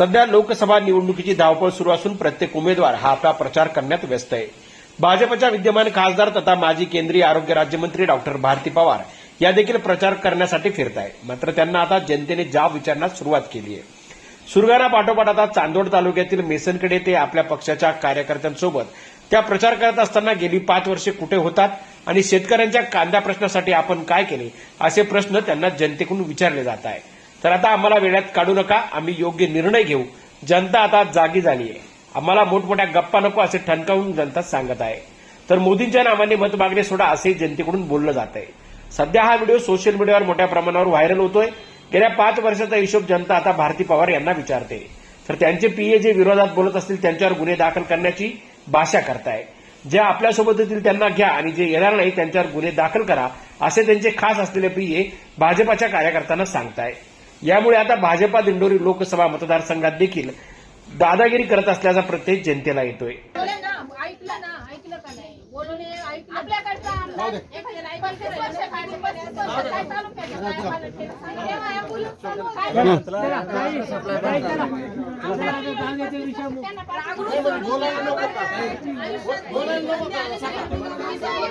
सध्या लोकसभा निवडणुकीची धावपळ सुरू असून प्रत्येक उमेदवार हा आपला प्रचार करण्यात व्यस्त आहे. भाजपच्या विद्यमान खासदार तथा माजी केंद्रीय आरोग्य राज्यमंत्री डॉक्टर भारती पवार या देखील प्रचार करण्यासाठी फिरत आहे मात्र त्यांना आता जनतेने जाब विचारण्यास सुरुवात केली आहे. सुरगाणा पाठोपाठ आता चांदोड तालुक्यातील मेसनकडे ते आपल्या पक्षाच्या कार्यकर्त्यांसोबत त्या प्रचार करत असताना गेली पाच वर्षे कुठे होतात आणि शेतकऱ्यांच्या कांदा प्रश्नासाठी आपण काय केले असे प्रश्न त्यांना जनतेकडून विचारले जात आहे तर आता आम्हाला वेळात काढू नका. आम्ही योग्य निर्णय घेऊ. जनता आता जागी झाली आहे. आम्हाला मोठमोठ्या गप्पा नको असे ठणकावून जनता सांगत आहे. तर मोदींच्या नावाने मत मागणे सोडा असे जनतेकडून बोललं जात आहे. सध्या हा व्हिडिओ सोशल मीडियावर मोठ्या प्रमाणावर व्हायरल होतोय. गेल्या पाच वर्षाचा हिशोब जनता आता भारती पवार यांना विचारते. तर त्यांचे पीए जे विरोधात बोलत असतील त्यांच्यावर गुन्हे दाखल करण्याची भाषा करताय. जे आपल्यासोबत येतील त्यांना घ्या आणि जे येणार नाही त्यांच्यावर गुन्हे दाखल करा असे त्यांचे खास असलेले पीए भाजपाच्या कार्यकर्त्यांना सांगताय. यामुळे आता भाजपा दिंडोरी लोकसभा मतदारसंघात देखील दादागिरी करत असल्याचा प्रत्यय जनतेला येतोय. ऐकलं ना ऐकलं का नाही? बोलून हे ऐकलं. आपल्याकडचा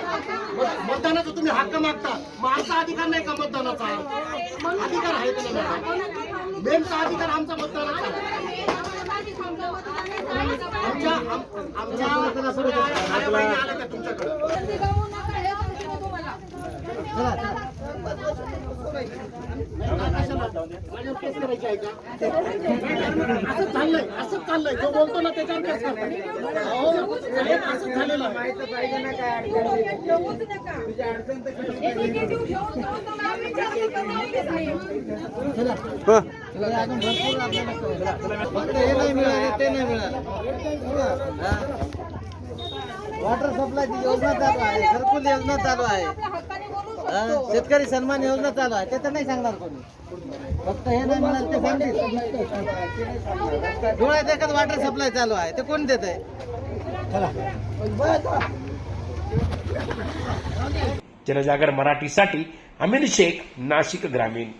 मतदानाचा तुम्ही हक्क मागता मग आमचा अधिकार नाही का मतदानाचा अधिकार आहे का मेनचा अधिकार आमचा मतदानाचा आहे. आमच्या आमच्या आया आल्या का तुमच्याकडे गर्दी करू नका, हे सांगतो तुम्हाला. चाललंय चाललंय जो बोलतो ना त्याच्यावर केस करतात झालेलं आहे वॉटर सप्लायची योजना चालू आहे घरकुल योजना चालू आहे शेतकरी सन्मान योजना चालू आहे ते तर नाही सांगणार कोणी. फक्त हे नाही मिळालं ते सांगतील. डोळ्यात एकच वॉटर सप्लाय चालू आहे ते कोण देत आहे जनजागर मराठीसाठी अमीर शेख नाशिक ग्रामीण.